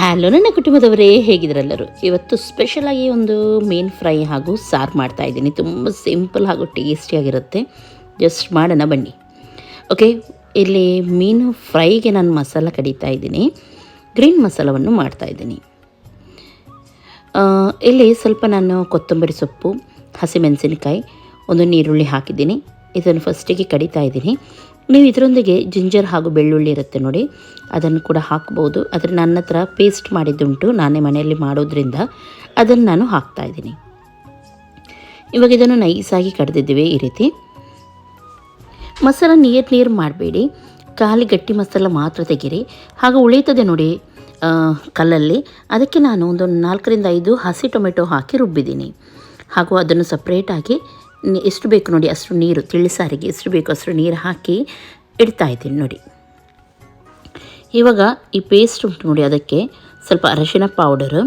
Hello, ನನ್ನ ಕುಟುಂಬದವರೇ ಹೇಗಿದ್ರೆಲ್ಲರೂ ಇವತ್ತು ಸ್ಪೆಷಲಾಗಿ ಒಂದು ಮೀನು ಫ್ರೈ ಹಾಗೂ ಸಾರು ಮಾಡ್ತಾ ಇದ್ದೀನಿ. ತುಂಬ ಸಿಂಪಲ್ ಹಾಗೂ ಟೇಸ್ಟಿಯಾಗಿರುತ್ತೆ ಜಸ್ಟ್ ಮಾಡೋಣ, ಬನ್ನಿ. ಓಕೆ ಇಲ್ಲಿ ಮೀನು ಫ್ರೈಗೆ ನಾನು ಮಸಾಲ ಕಡಿತಾ ಇದ್ದೀನಿ. ಗ್ರೀನ್ ಮಸಾಲವನ್ನು ಮಾಡ್ತಾ ಇದ್ದೀನಿ. ಇಲ್ಲಿ ಸ್ವಲ್ಪ ನಾನು ಕೊತ್ತಂಬರಿ ಸೊಪ್ಪು, ಹಸಿಮೆಣಸಿನಕಾಯಿ, ಒಂದು ನೀರುಳ್ಳಿ ಹಾಕಿದ್ದೀನಿ. ಇದನ್ನು ಫಸ್ಟಿಗೆ ಕಡಿತಾ ಇದ್ದೀನಿ. ನೀವು ಇದರೊಂದಿಗೆ ಜಿಂಜರ್ ಹಾಗೂ ಬೆಳ್ಳುಳ್ಳಿ ಇರುತ್ತೆ ನೋಡಿ. ಅದನ್ನು ಕೂಡ ಹಾಕ್ಬೋದು. ಆದರೆ ನನ್ನ ಹತ್ರ ಪೇಸ್ಟ್ ಮಾಡಿದ್ದುಂಟು. ನಾನೇ ಮನೆಯಲ್ಲಿ ಮಾಡೋದ್ರಿಂದ ಅದನ್ನು ನಾನು ಹಾಕ್ತಾ ಇದ್ದೀನಿ. ಇವಾಗ ಇದನ್ನು ನೈಸಾಗಿ ಕಡ್ದಿದ್ದೀವಿ ಈ ರೀತಿ. ಮಸಾಲ ನೀರು ನೀರು ಮಾಡಬೇಡಿ. ಖಾಲಿ ಗಟ್ಟಿ ಮಸಾಲ ಮಾತ್ರ ತೆಗೀರಿ. ಹಾಗೂ ಉಳಿಯುತ್ತದೆ ನೋಡಿ ಕಲ್ಲಲ್ಲಿ. ಅದಕ್ಕೆ ನಾನು ಒಂದು ನಾಲ್ಕರಿಂದ ಐದು ಹಸಿ ಟೊಮೆಟೊ ಹಾಕಿ ರುಬ್ಬಿದ್ದೀನಿ. ಹಾಗೂ ಅದನ್ನು ಸಪ್ರೇಟಾಗಿ ಎಷ್ಟು ಬೇಕು ನೋಡಿ ಅಷ್ಟು ನೀರು, ತಿಳಿಸಾರಿಗೆ ಎಷ್ಟು ಬೇಕು ಅಷ್ಟು ನೀರು ಹಾಕಿ ಇಡ್ತಾ ಇದ್ದೀನಿ ನೋಡಿ. ಇವಾಗ ಈ ಪೇಸ್ಟ್ ಉಂಟು ನೋಡಿ ಅದಕ್ಕೆ ಸ್ವಲ್ಪ ಅರಶಿನ ಪೌಡರ್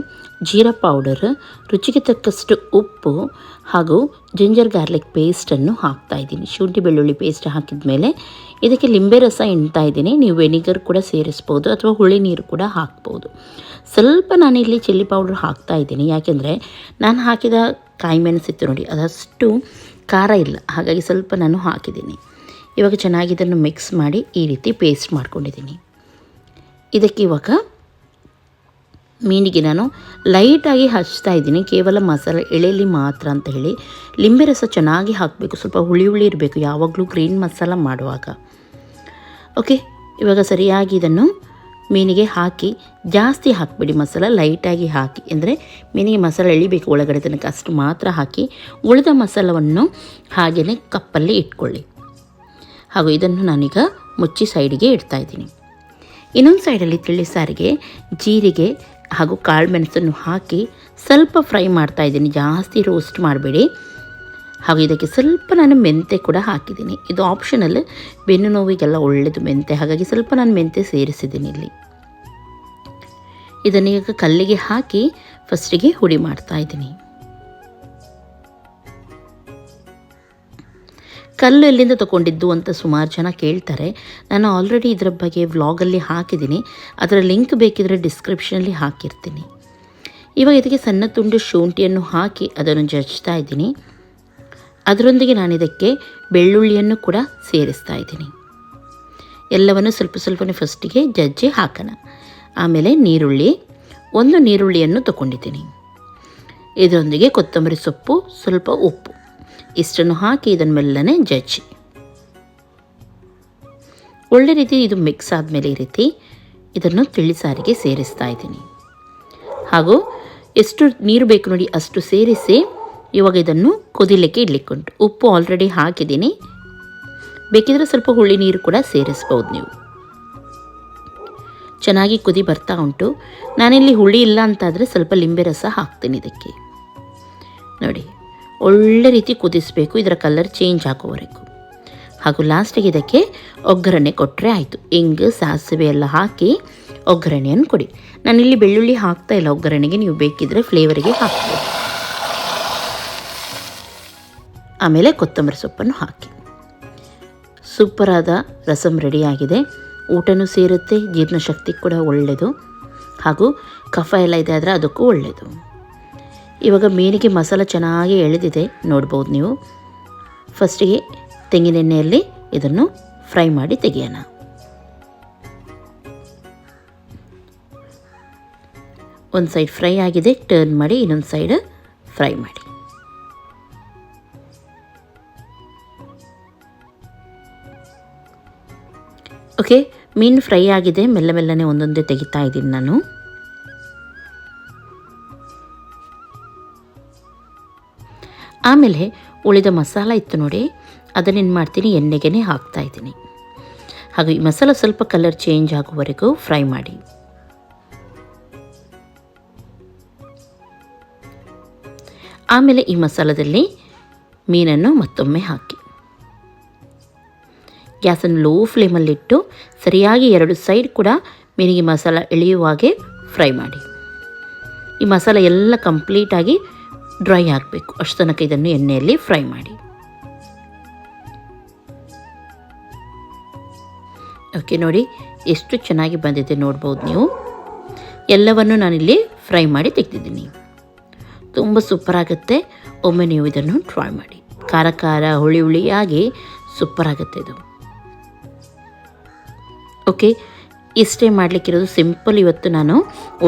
ಜೀರಾ ಪೌಡರ್, ರುಚಿಗೆ ತಕ್ಕಷ್ಟು ಉಪ್ಪು ಹಾಗೂ ಜಿಂಜರ್ ಗಾರ್ಲಿಕ್ ಪೇಸ್ಟನ್ನು ಹಾಕ್ತಾ ಇದ್ದೀನಿ. ಶುಂಠಿ ಬೆಳ್ಳುಳ್ಳಿ ಪೇಸ್ಟ್ ಹಾಕಿದ ಮೇಲೆ ಇದಕ್ಕೆ ಲಿಂಬೆ ರಸ ಇಣ್ತಾ ಇದ್ದೀನಿ. ನೀವು ವೆನಿಗರ್ ಕೂಡ ಸೇರಿಸ್ಬೋದು ಅಥವಾ ಹುಳಿ ನೀರು ಕೂಡ ಹಾಕ್ಬೋದು. ಸ್ವಲ್ಪ ನಾನಿಲ್ಲಿ ಚಿಲ್ಲಿ ಪೌಡರ್ ಹಾಕ್ತಾ ಇದ್ದೀನಿ. ಯಾಕೆಂದರೆ ನಾನು ಹಾಕಿದ ಕಾಯಿ ಮೆಣಸಿತ್ತು ನೋಡಿ, ಅದಷ್ಟು ಖಾರ ಇಲ್ಲ. ಹಾಗಾಗಿ ಸ್ವಲ್ಪ ನಾನು ಹಾಕಿದ್ದೀನಿ. ಇವಾಗ ಚೆನ್ನಾಗಿ ಇದನ್ನು ಮಿಕ್ಸ್ ಮಾಡಿ ಈ ರೀತಿ ಪೇಸ್ಟ್ ಮಾಡ್ಕೊಂಡಿದ್ದೀನಿ. ಇದಕ್ಕೆ ಇವಾಗ ಮೀನಿಗೆ ನಾನು ಲೈಟಾಗಿ ಹಚ್ತಾ ಇದ್ದೀನಿ. ಕೇವಲ ಮಸಾಲೆ ಎಳೆಯಲ್ಲಿ ಮಾತ್ರ ಅಂತ ಹೇಳಿ. ಲಿಂಬೆ ರಸ ಚೆನ್ನಾಗಿ ಹಾಕಬೇಕು. ಸ್ವಲ್ಪ ಹುಳಿ ಹುಳಿ ಇರಬೇಕು. ಯಾವಾಗಲೂ ಗ್ರೀನ್ ಮಸಾಲ ಮಾಡುವಾಗ. ಓಕೆ ಇವಾಗ ಸರಿಯಾಗಿ ಇದನ್ನು ಮೀನಿಗೆ ಹಾಕಿ, ಜಾಸ್ತಿ ಹಾಕಿಬಿಡಿ ಮಸಾಲ, ಲೈಟಾಗಿ ಹಾಕಿ. ಅಂದರೆ ಮೀನಿಗೆ ಮಸಾಲ ಎಳಿಬೇಕು ಒಳಗಡೆ ತನಕ. ಅಷ್ಟು ಮಾತ್ರ ಹಾಕಿ, ಉಳಿದ ಮಸಾಲವನ್ನು ಹಾಗೆಯೇ ಕಪ್ಪಲ್ಲಿ ಇಟ್ಕೊಳ್ಳಿ. ಹಾಗೂ ಇದನ್ನು ನಾನೀಗ ಮುಚ್ಚಿ ಸೈಡಿಗೆ ಇಡ್ತಾ ಇದ್ದೀನಿ. ಇನ್ನೊಂದು ಸೈಡಲ್ಲಿ ತಿಳಿ ಸಾರಿಗೆ ಜೀರಿಗೆ ಹಾಗೂ ಕಾಳು ಮೆಣಸನ್ನು ಹಾಕಿ ಸ್ವಲ್ಪ ಫ್ರೈ ಮಾಡ್ತಾ ಇದ್ದೀನಿ. ಜಾಸ್ತಿ ರೋಸ್ಟ್ ಮಾಡಬೇಡಿ. ಹಾಗೂ ಇದಕ್ಕೆ ಸ್ವಲ್ಪ ನಾನು ಮೆಂತೆ ಕೂಡ ಹಾಕಿದ್ದೀನಿ. ಇದು ಆಪ್ಷನಲ್ ಬೆನ್ನು ನೋವಿಗೆಲ್ಲ ಒಳ್ಳೆಯದು ಮೆಂತೆ ಹಾಗಾಗಿ ಸ್ವಲ್ಪ ನಾನು ಮೆಂತೆ ಸೇರಿಸಿದ್ದೀನಿ ಇಲ್ಲಿ. ಇದನ್ನು ಈಗ ಕಲ್ಲಿಗೆ ಹಾಕಿ ಫಸ್ಟಿಗೆ ಹುಡಿ ಮಾಡ್ತಾ ಇದ್ದೀನಿ. ಕಲ್ಲು ಎಲ್ಲಿಂದ ತಗೊಂಡಿದ್ದು ಅಂತ ಸುಮಾರು ಜನ ಕೇಳ್ತಾರೆ. ನಾನು ಆಲ್ರೆಡಿ ಇದರ ಬಗ್ಗೆ ವ್ಲಾಗಲ್ಲಿ ಹಾಕಿದ್ದೀನಿ. ಅದರ ಲಿಂಕ್ ಬೇಕಿದ್ರೆ ಡಿಸ್ಕ್ರಿಪ್ಷನಲ್ಲಿ ಹಾಕಿರ್ತೀನಿ. ಇವಾಗ ಇದಕ್ಕೆ ಸಣ್ಣ ತುಂಡು ಶುಂಠಿಯನ್ನು ಹಾಕಿ ಅದನ್ನು ಜಜ್ತಾ ಇದ್ದೀನಿ. ಅದರೊಂದಿಗೆ ನಾನು ಇದಕ್ಕೆ ಬೆಳ್ಳುಳ್ಳಿಯನ್ನು ಕೂಡ ಸೇರಿಸ್ತಾ ಇದ್ದೀನಿ. ಎಲ್ಲವನ್ನು ಸ್ವಲ್ಪ ಸ್ವಲ್ಪನೇ ಫಸ್ಟಿಗೆ ಜಜ್ಜಿ ಹಾಕೋಣ. ಆಮೇಲೆ ನೀರುಳ್ಳಿ, ಒಂದು ನೀರುಳ್ಳಿಯನ್ನು ತಗೊಂಡಿದ್ದೀನಿ. ಇದರೊಂದಿಗೆ ಕೊತ್ತಂಬರಿ ಸೊಪ್ಪು, ಸ್ವಲ್ಪ ಉಪ್ಪು. ಇಷ್ಟನ್ನು ಹಾಕಿ ಇದನ್ನು ಮೆಲ್ಲನೆ ಜಜ್ಜಿ. ಒಳ್ಳೆ ರೀತಿ ಇದು ಮಿಕ್ಸ್ ಆದಮೇಲೆ ಈ ರೀತಿ ಇದನ್ನು ತಿಳಿ ಸಾರಿಗೆ ಸೇರಿಸ್ತಾ ಇದ್ದೀನಿ. ಹಾಗೂ ಎಷ್ಟು ನೀರು ಬೇಕು ನೋಡಿ ಅಷ್ಟು ಸೇರಿಸಿ ಇವಾಗ ಇದನ್ನು ಕುದಿಲಿಕ್ಕೆ ಇಡ್ಲಿಕ್ಕುಂಟು. ಉಪ್ಪು ಆಲ್ರೆಡಿ ಹಾಕಿದ್ದೀನಿ. ಬೇಕಿದ್ರೆ ಸ್ವಲ್ಪ ಹುಳಿ ನೀರು ಕೂಡ ಸೇರಿಸ್ಬೋದು ನೀವು. ಚೆನ್ನಾಗಿ ಕುದಿ ಬರ್ತಾ ಉಂಟು. ನಾನಿಲ್ಲಿ ಹುಳಿ ಇಲ್ಲ ಅಂತಾದರೆ ಸ್ವಲ್ಪ ಲಿಂಬೆ ರಸ ಹಾಕ್ತೀನಿ ಇದಕ್ಕೆ. ನೋಡಿ. ಒಳ್ಳೆ ರೀತಿ ಕುದಿಸಬೇಕು, ಇದರ ಕಲರ್ ಚೇಂಜ್ ಆಗೋವರೆಗೂ. ಹಾಗೂ ಲಾಸ್ಟಿಗೆ ಇದಕ್ಕೆ ಒಗ್ಗರಣೆ ಕೊಟ್ಟರೆ ಆಯಿತು. ಇಂಗು, ಸಾಸಿವೆ ಎಲ್ಲ ಹಾಕಿ ಒಗ್ಗರಣೆಯನ್ನು ಕೊಡಿ. ನಾನಿಲ್ಲಿ ಬೆಳ್ಳುಳ್ಳಿ ಹಾಕ್ತಾ ಇಲ್ಲ. ಒಗ್ಗರಣೆಗೆ ನೀವು ಬೇಕಿದ್ರೆ ಫ್ಲೇವರಿಗೆ ಹಾಕ್ಬೋದು. ಆಮೇಲೆ ಕೊತ್ತಂಬರಿ ಸೊಪ್ಪನ್ನು ಹಾಕಿ. ಸೂಪರಾದ ರಸಮ್ ರೆಡಿಯಾಗಿದೆ ಊಟನೂ ಸೇರುತ್ತೆ. ಜೀರ್ಣಶಕ್ತಿ ಕೂಡ ಒಳ್ಳೆಯದು ಹಾಗೂ ಕಫ ಎಲ್ಲ ಇದೆ ಆದರೆ ಅದಕ್ಕೂ ಒಳ್ಳೆಯದು ಇವಾಗ ಮೀನಿಗೆ ಮಸಾಲ ಚೆನ್ನಾಗಿ ಎಳೆದಿದೆ, ನೋಡ್ಬೋದು ನೀವು. ಫಸ್ಟಿಗೆ ತೆಂಗಿನೆಣ್ಣೆಯಲ್ಲಿ ಇದನ್ನು ಫ್ರೈ ಮಾಡಿ ತೆಗೆಯೋಣ. ಒಂದು ಸೈಡ್ ಫ್ರೈ ಆಗಿದೆ, ಟರ್ನ್ ಮಾಡಿ ಇನ್ನೊಂದು ಸೈಡ್ ಫ್ರೈ ಮಾಡಿ. ಓಕೆ ಮೀನು ಫ್ರೈ ಆಗಿದೆ, ಮೆಲ್ಲ ಮೆಲ್ಲನೆ ಒಂದೊಂದೇ ತೆಗಿತಾ ಇದ್ದೀನಿ ನಾನು. ಆಮೇಲೆ ಉಳಿದ ಮಸಾಲ ಇತ್ತು ನೋಡಿ ಅದನ್ನೇನು ಮಾಡ್ತೀನಿ ಎಣ್ಣೆಗೆ ಹಾಕ್ತಾ ಇದ್ದೀನಿ. ಹಾಗೂ ಈ ಮಸಾಲ ಸ್ವಲ್ಪ ಕಲರ್ ಚೇಂಜ್ ಆಗುವವರೆಗೂ ಫ್ರೈ ಮಾಡಿ. ಆಮೇಲೆ ಈ ಮಸಾಲದಲ್ಲಿ ಮೀನನ್ನು ಮತ್ತೊಮ್ಮೆ ಹಾಕಿ. ಗ್ಯಾಸನ್ನು ಲೋ ಫ್ಲೇಮಲ್ಲಿಟ್ಟು ಸರಿಯಾಗಿ ಎರಡು ಸೈಡ್ ಕೂಡ ಮೀನಿಗೆ ಮಸಾಲ ಎಳೆಯುವಾಗೆ ಫ್ರೈ ಮಾಡಿ. ಈ ಮಸಾಲ ಎಲ್ಲ ಕಂಪ್ಲೀಟಾಗಿ ಡ್ರೈ ಆಗಬೇಕು. ಅಷ್ಟು ತನಕ ಇದನ್ನು ಎಣ್ಣೆಯಲ್ಲಿ ಫ್ರೈ ಮಾಡಿ. ಓಕೆ, ನೋಡಿ ಎಷ್ಟು ಚೆನ್ನಾಗಿ ಬಂದಿದೆ ನೋಡ್ಬೋದು ನೀವು. ಎಲ್ಲವನ್ನು ನಾನಿಲ್ಲಿ ಫ್ರೈ ಮಾಡಿ ತೆಗೆದಿದ್ದೀನಿ. ತುಂಬ ಸೂಪರ್ ಆಗುತ್ತೆ. ಒಮ್ಮೆ ನೀವು ಇದನ್ನು ಟ್ರೈ ಮಾಡಿ. ಖಾರ ಖಾರ, ಹುಳಿ ಹುಳಿಯಾಗಿ ಸೂಪರ್ ಆಗುತ್ತೆ ಇದು. ಓಕೆ ಇಷ್ಟೇ ಮಾಡಲಿಕ್ಕಿರೋದು ಸಿಂಪಲ್ ಇವತ್ತು ನಾನು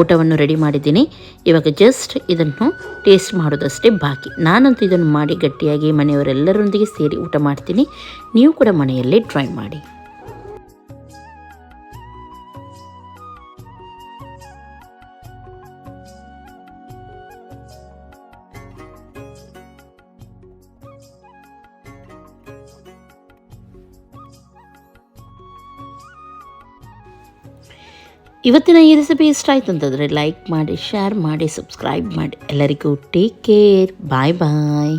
ಊಟವನ್ನು ರೆಡಿ ಮಾಡಿದ್ದೀನಿ. ಇವಾಗ ಜಸ್ಟ್ ಇದನ್ನು ಟೇಸ್ಟ್ ಮಾಡೋದಷ್ಟೇ ಬಾಕಿ. ನಾನಂತೂ ಇದನ್ನು ಮಾಡಿ ಗಟ್ಟಿಯಾಗಿ ಮನೆಯವರೆಲ್ಲರೊಂದಿಗೆ ಸೇರಿ ಊಟ ಮಾಡ್ತೀನಿ. ನೀವು ಕೂಡ ಮನೆಯಲ್ಲೇ ಟ್ರೈ ಮಾಡಿ. ಇವತ್ತಿನ ಈ ರೆಸಿಪಿ ಇಷ್ಟ ಆಯ್ತು ಅಂತಂದರೆ ಲೈಕ್ ಮಾಡಿ ಶೇರ್ ಮಾಡಿ ಸಬ್ಸ್ಕ್ರೈಬ್ ಮಾಡಿ. ಎಲ್ಲರಿಗೂ ಟೇಕ್ ಕೇರ್ ಬಾಯ್ ಬಾಯ್